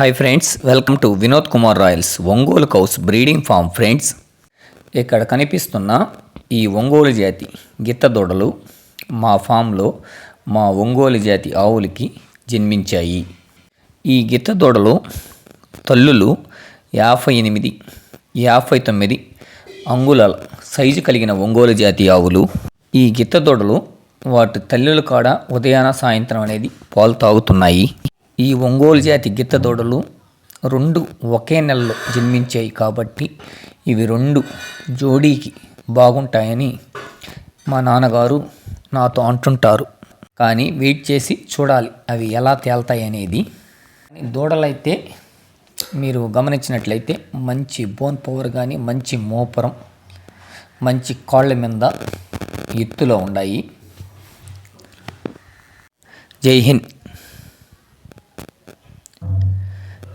Hi friends welcome to Vinod Kumar royals Ongole cows breeding farm friends ఇక్కడ కనిపిస్తున్న ఈ ఒంగోలు జాతి గిత్తదొడలు మా ఫామ్లో మా ఒంగోలు జాతి ఆవులకి జన్మించాయి. ఈ గిత్తదొడలు తల్లులు యాభై ఎనిమిది యాభై తొమ్మిది అంగుళాల సైజు కలిగిన ఒంగోలు జాతి ఆవులు. ఈ గిత్తదొడలు వాటి తల్లుల కాడ ఉదయాన సాయంత్రం అనేది పాలు తాగుతున్నాయి. ఈ ఒంగోలు జాతి గిత్త దూడలు రెండు ఒకే నెలలో జన్మించాయి కాబట్టి ఇవి రెండు జోడీకి బాగుంటాయని మా నాన్నగారు నాతో అంటుంటారు. కానీ వెయిట్ చేసి చూడాలి అవి ఎలా తేల్తాయి అనేది. దూడలైతే మీరు గమనించినట్లయితే మంచి బోన్ పవర్ కానీ మంచి మోపురం మంచి కాళ్ళ మీద ఎత్తులో ఉన్నాయి Jai Hind.